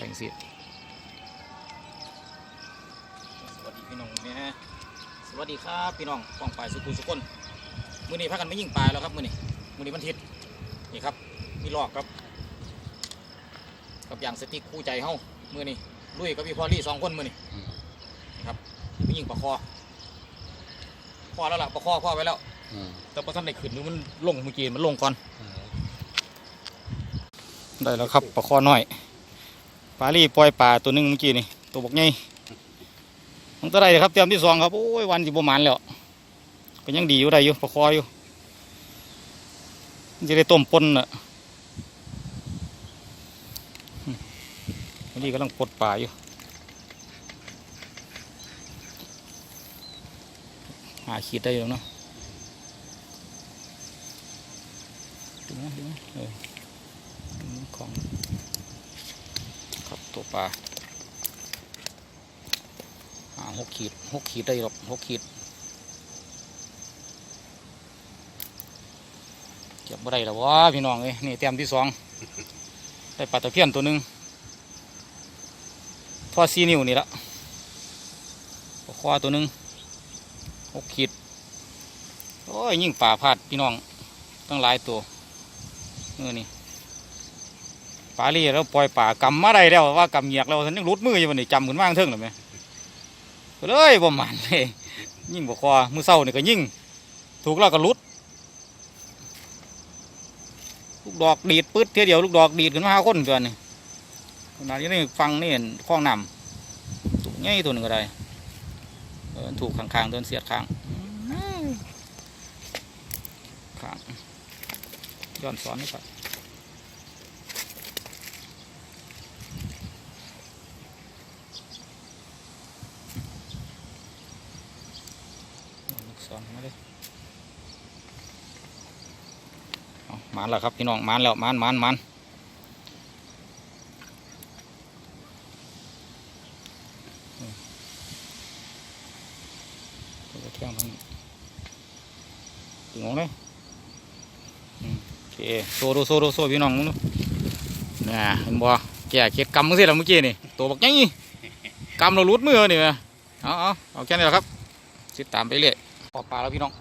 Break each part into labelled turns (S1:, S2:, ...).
S1: ไปจังสิสวัสดีพี่น้องแม่สวัสดีครับพี่น้องป้องปลายสุขุมสุขคนมื้อนี้พากันไม่ยิงปลายแล้วครับมื้อนี้มื้อนี้วันอาทิตย์นี่ครับมีลอกครับ กับอย่างสติ๊กคู่ใจเฮามื้อนี้ลุยกับพี่พอลลี่สองคนมื้อนี้นี่ครับไม่ยิงปลาคอพอแล้วล่ะปลาคอพอไว้แล้ว
S2: อืม
S1: แต่พอท่านได้ขึ้นดูมันลงเมื่อกี้มันลงก่อนได้แล้วครับปลาคอน้อย ปลาลี่ปล่อยปลาตัวหนึงเมื่อกี้นี่ตัวบกใหญ่มันก็ได้เลยครับเตรียมที่สองครับโอ้ยวันสิบประมาณแล้วก็ยังดีอยู่ได้อยู่ปลาคออยู่จะได้ต้มปนน่ะนนี้กำลังปลดปลาอยู่หาขีดได้อยู่เนาะดูนะดูนะเออของ ตัวปลาอ่าหกขีดหกขีดได้หรอกหกขีดเก็บบ่ได้แล้ววะพี่น้องเอ้ยนี่เตรียมที่สองได้ปลาตะเพียนตัวหนึ่งทอดซีนิ้วนี่ละปลาควาตัวหนึ่งหกขีดโอ้ยยิ่งป่าพาดพี่น้องตั้งหลายตัวเออนี่ปลาลี่แล้วปล่อยป่ากำมาได้แล้วว่ากำเหยียกแล้วฉันยังรุดมืออยู่วันนี้จำขึ้นว่างเทิงหรือไหมก็เลยบ่หมันเลยยิ่งบ่คอมือเศร้านี่ก็ยิ่งถูกแล้วก็รุดลูกดอกดีดปึ๊ดเทียเดียวลูกดอกดีดขึ้นมาห้าคนตัวนี่ขนาดนี้นี่ฟังนี่เห็นคล้องนำถูกง่ายตัวหนึ่งก็ได้ถูกข้างๆโดนเสียดข้างข้างย้อนสอนนี่ไปลูกศรมาเลยเอา มานแล้วครับพี่น้องมานแล้วมานมานมานอืมตัวกระเทียมทั้งถึงของเลยโอเคโซดูโซดูโซพี่น้องมึงดูน่เห็นบ่แก่เค็ดกำมึงสิละเมื่อกี้นี่ตัวบักยังงี้กำเราลุดมือนี่แม่เอาเอาเอาแค่นี้แหละครับติดตามไปเรื่อยขอปลาแล้วพี่น้อง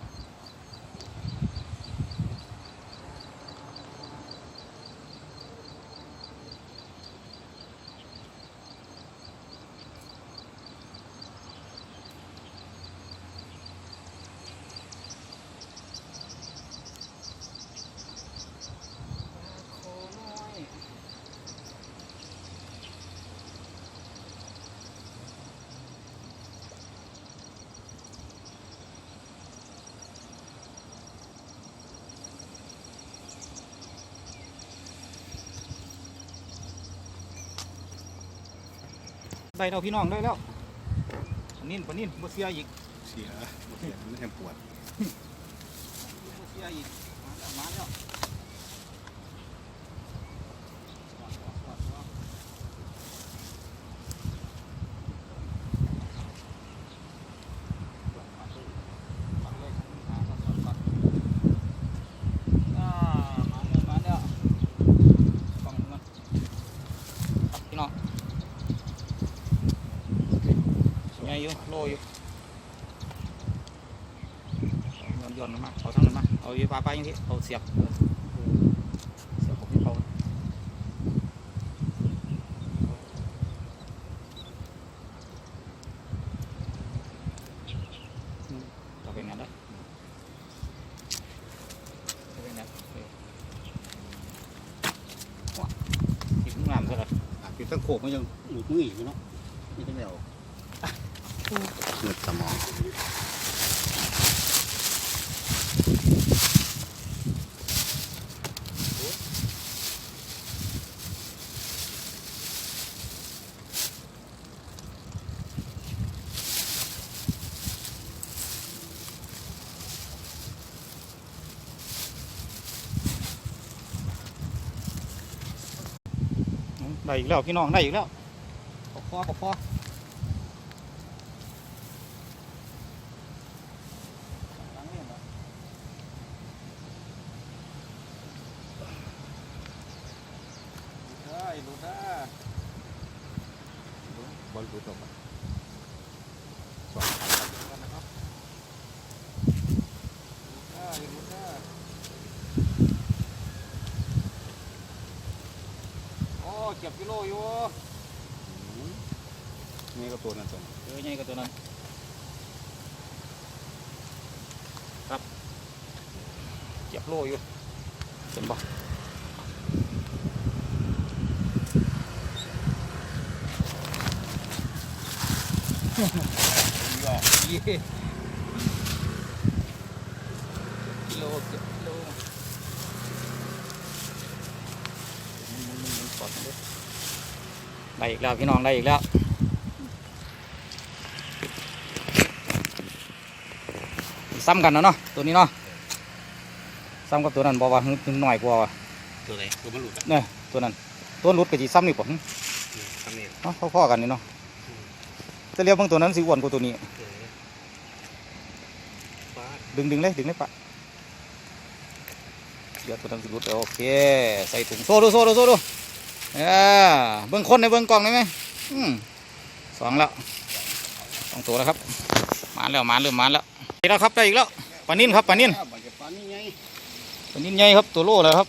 S1: ได้แล้วพี่น้องได้แล้วปลานิ่นปลานิ่นบ่เสียอีก
S2: เสียเสียไม่แทนปวด
S1: บ่เสียอีกมาแล้วมาแล้วอ่ามาแล้วมาแล้วฟังมันพี่น้อง ใหญ่อยู่โลอยู่ย้อนย้อนมาเอาทั้งนั้นมาเอาอยู่ปลาไปยังที่เอาเสียบเสียบของพี่เขาเอาเป็นงั้นได้เอาเป็นงั้นเออว้าอีกงามซะแล้ว
S2: ปิดตั้งโขกมันยังหลุดมืออีกเนาะนี่ตั้งแล้วเดส มอง
S1: ได้อีกแล้วพี่น้องได้อีกแล้วปอกคอปอกคอได้ดูได้
S2: อลรูดออกมาสองขากันนะครับ
S1: อ่าอย่าหลุดนะโอ้ เก็บกิโลอยู่
S2: อืมนี่ก็ตัวนั้นตัวนั้น
S1: เออใหญ่กว่าตัวนั้นครับเก็บโลอยู่เห็นปะหยอกเย่กิโลเก็บกิโล ปลอดเลยได้อีกแล้วพี่น้องได้อีกแล้วซ้ำกันนะเนาะตัวนี้เนาะซ้ำกับตัวนั้นบอกว่าหึงหน่อยกว่าว่ะ
S2: ตัวไหนตัวมันหลุดอะ
S1: เนี่ยตัวนั้นตัวรุดก็จีซ้ำนี่ป่ะ
S2: อืมทำนี่
S1: เนาะพ่อๆกันนี่เนาะแต่เรียกบางตัวนั้นสิอ้วนกว่าตัวนี้
S2: เออฟาด
S1: ดึงดึงเลยดึงเลยปะเดี๋ยวตัวนั้นสิรุดโอเคใส่ถุงโซ่ดูโซ่ดูโซ่ดู เออเบื้องคนในเบื้องกล่องได้ไหมสองแล้วสองตัวแล้วครับมาแล้วมาเริ่มมาแล้วได้แล้วครับได้อีกแล้วปลานิ่นครับปลานิ่นปลานิ่นใหญ่ครับตัวโลแล้วครับ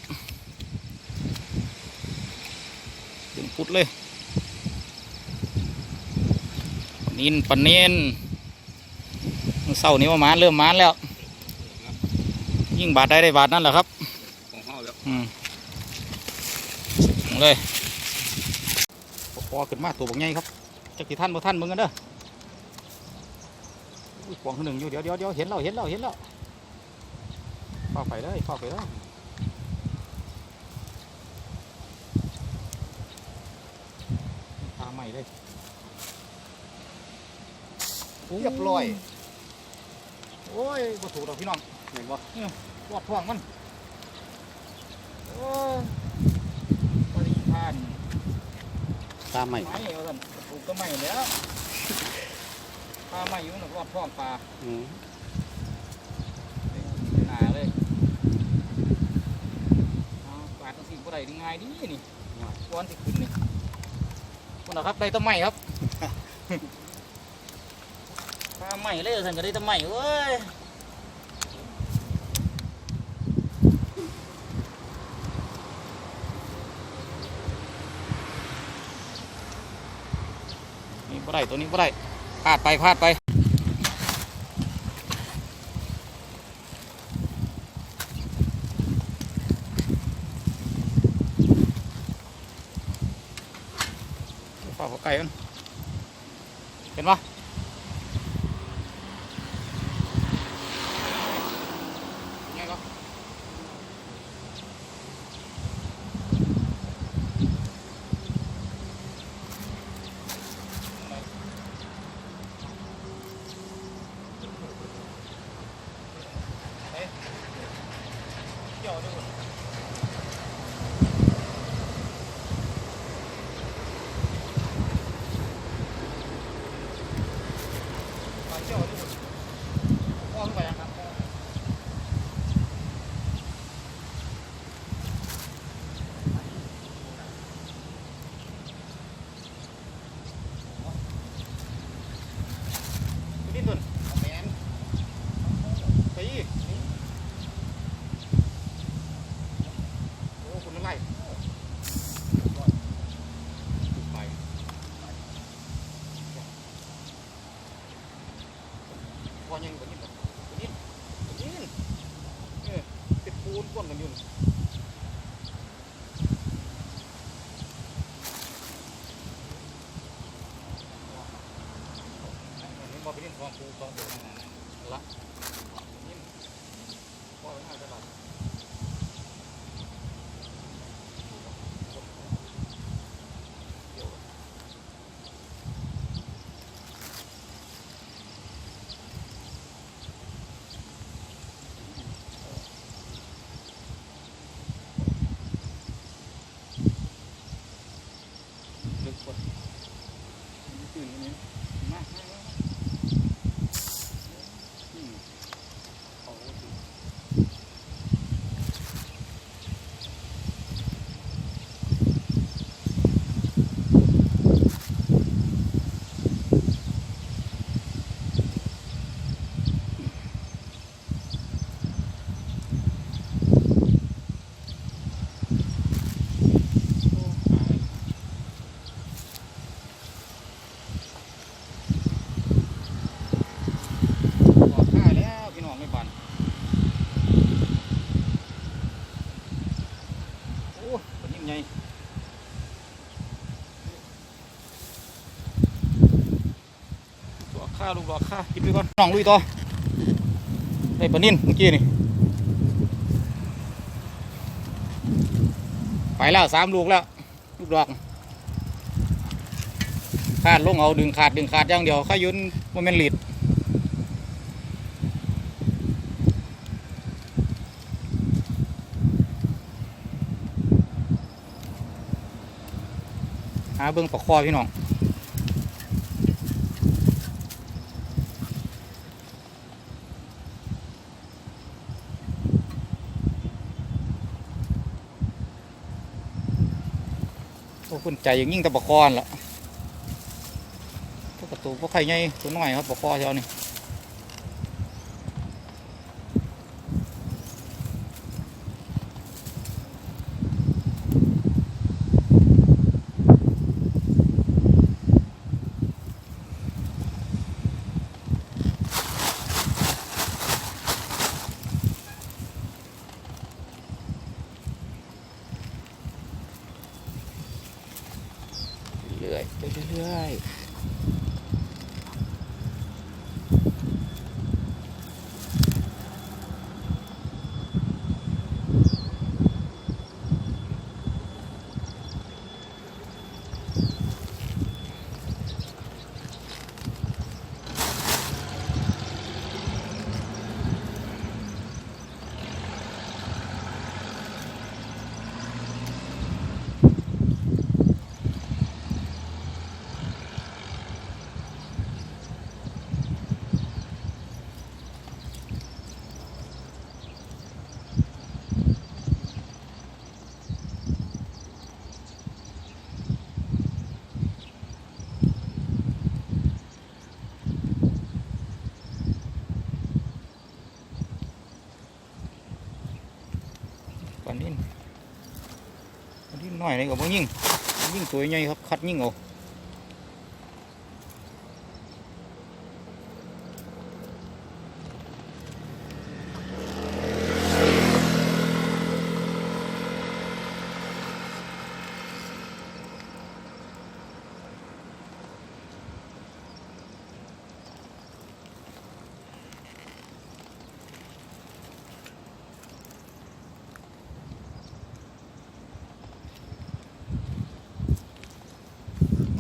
S1: ดึงพุดเลยปลานิ่นปลานิ่นมื้อเศร้านี้ว่ามาเริ่มมาแล้ว ยิ่งบาดได้ได้บาดนั่นแหละครับ
S2: ของห้าแล้ว
S1: อืมลง เลยพอขึ้นมาตัวบักใหญ่ครับจักกี่ท่านบ่ท่านมึงกันเด้ออุ้ยกวงหนึ่งอยู่เดี๋ยวเดี๋ยวเดี๋ยวเห็นแล้วเห็นแล้วเห็นแล้วเข้าไปเลยเข้าไปเลยตาใหม่เลย
S2: เรียบร้อย
S1: โอ้ยบ่ถูกดอกพี่น้อง
S2: เห็นบ่
S1: รอดท้องมันโอ้ยบริพาน
S2: ตามใหม่
S1: ไม้เอาสั่นปลูกก็ไม่แล้วปลาไม่อยู่นั่นรอดท้องปลา
S2: อืม
S1: หนาเลยเอาปลาตั้งสี่บ่ได้ดีง่ายดีนี่ก้อนที่ขึ้นนี่คนนะครับได้แต้นไม้ครับปลาไม่เลยสั่นก็ได้แต้นไม้เว้ย บ่ได้ตัวนี้บ่ได้พลาดไปพลาดไปฝ่าหัวไก่กันเห็นปะ ข้ากินไปก่อนน้องลุยต่อได้ปลานิ่นเมื่อกี้นี่ไปแล้วสามลูกแล้ว ลูกดอกขาดลงเอาดึงขาดดึงขาดอย่างเดียวข้ายุนโมเมนลีดหาเบิ้งปลาคอพี่น้อง โอ้คุณใจอย่างยิ่งแต่ปลาคอนละพวกกระตูพวกใครไงตัวน้อยครับปลาคอเท่านี้ เรื่อยๆไปเรื่อยๆ ปันนี้นหน่อยเลยกับพวกยิ่งยิ่งตัวใหญ่ครับคัดยิ่งเอา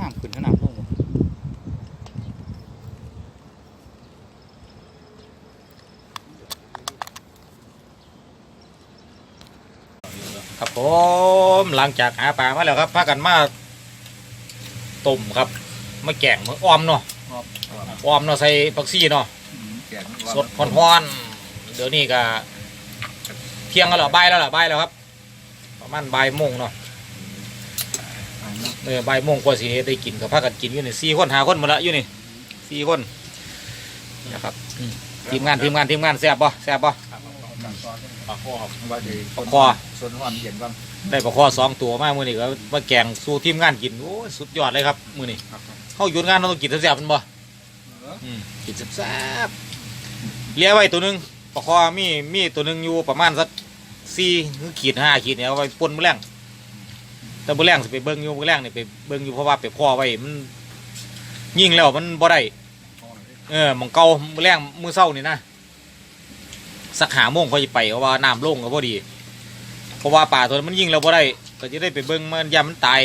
S1: น้ำขึ้นขนาดลงบ่ครับ ผม หลังจากหาปลามาแล้วครับพากันมาต้มครับมาแกงมาออมเนาะออมเนาะใส่ผักชีเนาะสดฮ้อนๆเดี๋ยวนี้ก็เที่ยงแล้วเหรอบ่ายแล้วเหรอบ่ายแล้วครับประมาณบ่ายโมงเนาะเออบ่ายโมงกว่าสิได้กินกับพากันกินอยู่นี่สี่คนหาคนหมดละอยู่นี่สี่คนนะครับอืมทีมงานทีมงานทีมงานแซ่บป่ะแซ่บป่ะ
S2: ปลาคอว่าจะ
S1: ปลาคอ
S2: ส่วนวันเย็นบ้าง
S1: ได้ปลาคอสองตัวมากมือนี่ก็มาแกงสู่ทีมงานกินโอ้ยสุดยอดเลยครับมือนี่เข้าหยุดงานเราต้องกินแซ่บๆมันบ่อืมกินแซ่บๆเลี้ยไว้ตัวหนึงปลาคอมีมีตัวหนึงอยู่ประมาณสักสี่ขีดห้าขีดเนี่ยเอาไว้ปนมื้อแรงแต่มื้อแรงสิไปเบิ่งอยู่มื้อแรงนี่ไปเบิ่งอยู่เพราะว่าไปคอไว้มันยิงแล้วมันบ่ได้เออหมองเก่ามื้อแรงมื้อเช้านี่นะ สักหาโมงค่อยไปเพราะว่าน้ำลงก็พอดี เพราะว่าป่าตัวนั้นมันยิงเราบ่ได้ ก็จะได้ไปเบิ้งมันยามมันตาย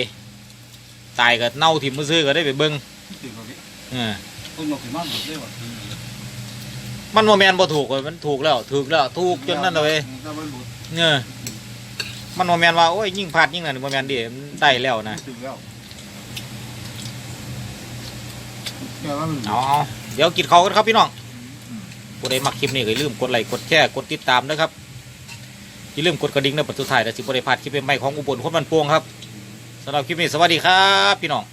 S1: ตายก็เน่าถิ่มมือซื้อก็ได้ไปเบิ้ง
S2: ตื่นมาพี่
S1: เออ
S2: ต้นนกขึ้นมาหมดเลยว่ะ
S1: มันโมแมนบ่ถูกเลยมันถูกแล้วถูกแล้วถูกจนนั่นเลย
S2: ถ้ามันหลุด
S1: เออมันโมแมนว่าโอ้ยยิ่งพลาดยิ่งนั่นโมแมนดิมันได้แล้วนะ
S2: ถึงแล้วแค่ว่ามัน
S1: เอาเอาเดี๋ยวกินเขาวกันครับพี่น้อง ผู้ใดมักคลิปนี้ก็อย่าลืมกดไลค์กดแชร์กดติดตามนะครับอย่าลืมกดกระดิ่งในปัจจุบันแต่สิบริพลาดคลิปใหม่ๆของอุบลคนมันโป่งครับสำหรับคลิปนี้สวัสดีครับ พี่น้อง